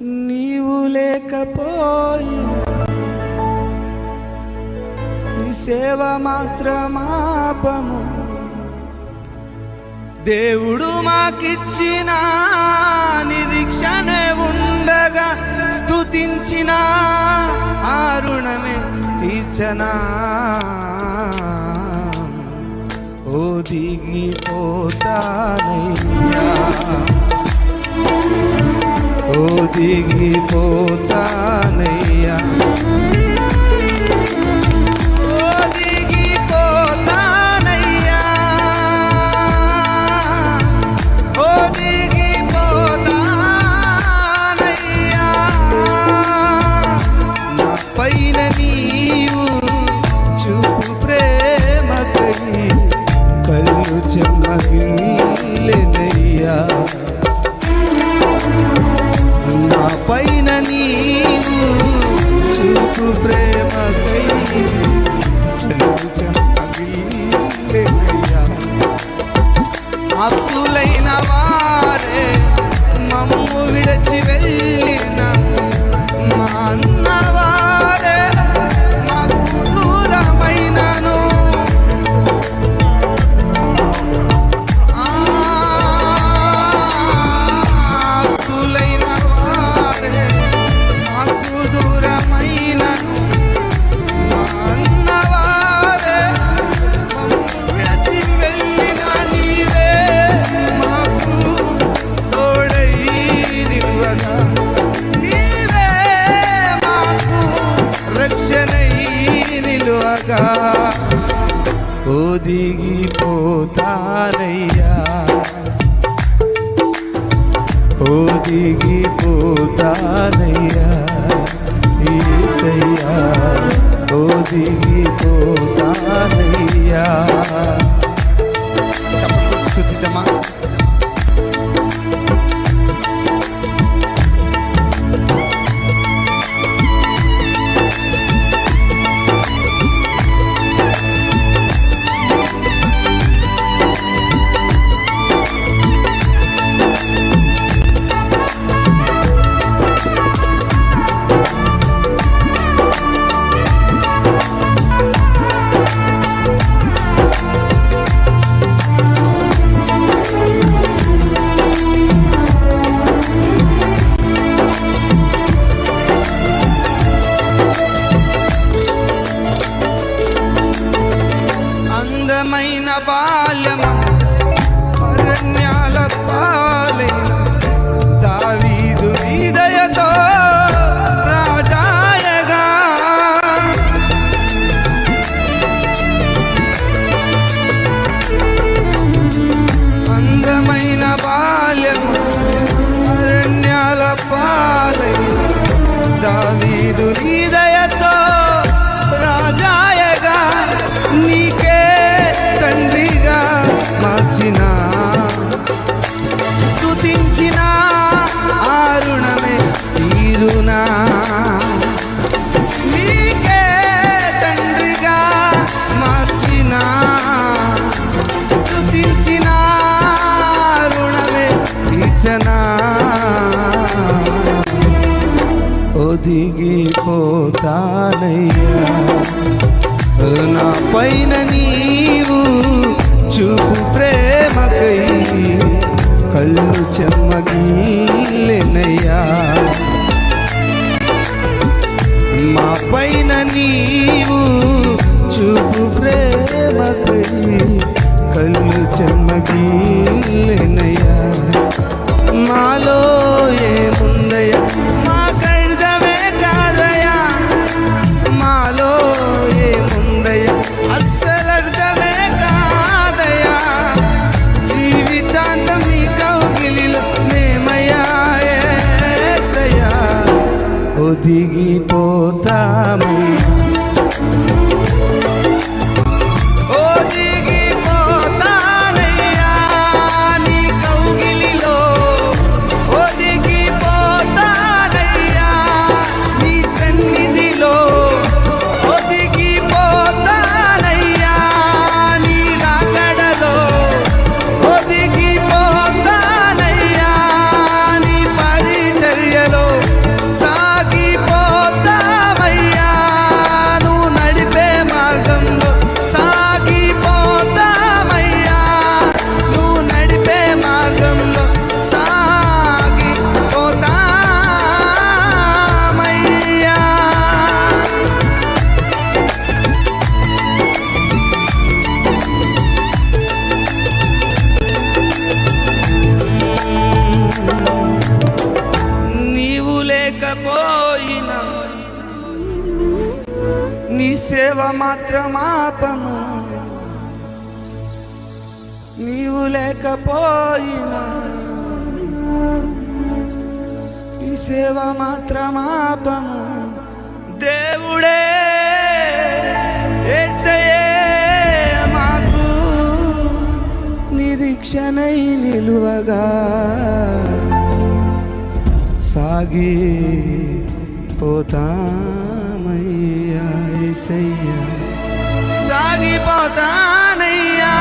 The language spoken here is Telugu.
నీవు లేకపోయినా నీ సేవ మాత్రమాపము. దేవుడు మాకిచ్చిన నిరీక్షనే ఉండగా స్తుతించిన ఆ రుణమే తీర్చనా. ఓ దిగిపోతానై ఓ దిగిపోతానయ్యా ఒదిగిపోతానయ్యా ఈసయ్యా ఒదిగిపోతానయ్యా బాల్యము అరణ్యాల పాలైన దావీదు హృదయతో రాజాయగా. అందమైన బాల్యము అరణ్యాల పాలైన దావీదు హృదయతో ఒదిగిపోతానయ్యా నా పైన నీవు చూపు ప్రేమకై కళ్ళు చెమ్మగిల్లెనయ్యా. మా పైన నీవు చూపు ప్రేమకై కళ్ళు చెమ్మగిల్లెనయ్యా. మాలో diga క్షమాపము నీవు లేకపోయినా ఈ సేవ మాత్రమాపము. దేవుడే యేసయ్యే మాకు నిరీక్షణై నిలువగా సాగి సాగిపోతామయ్యా సాగిపోతానయ్యా.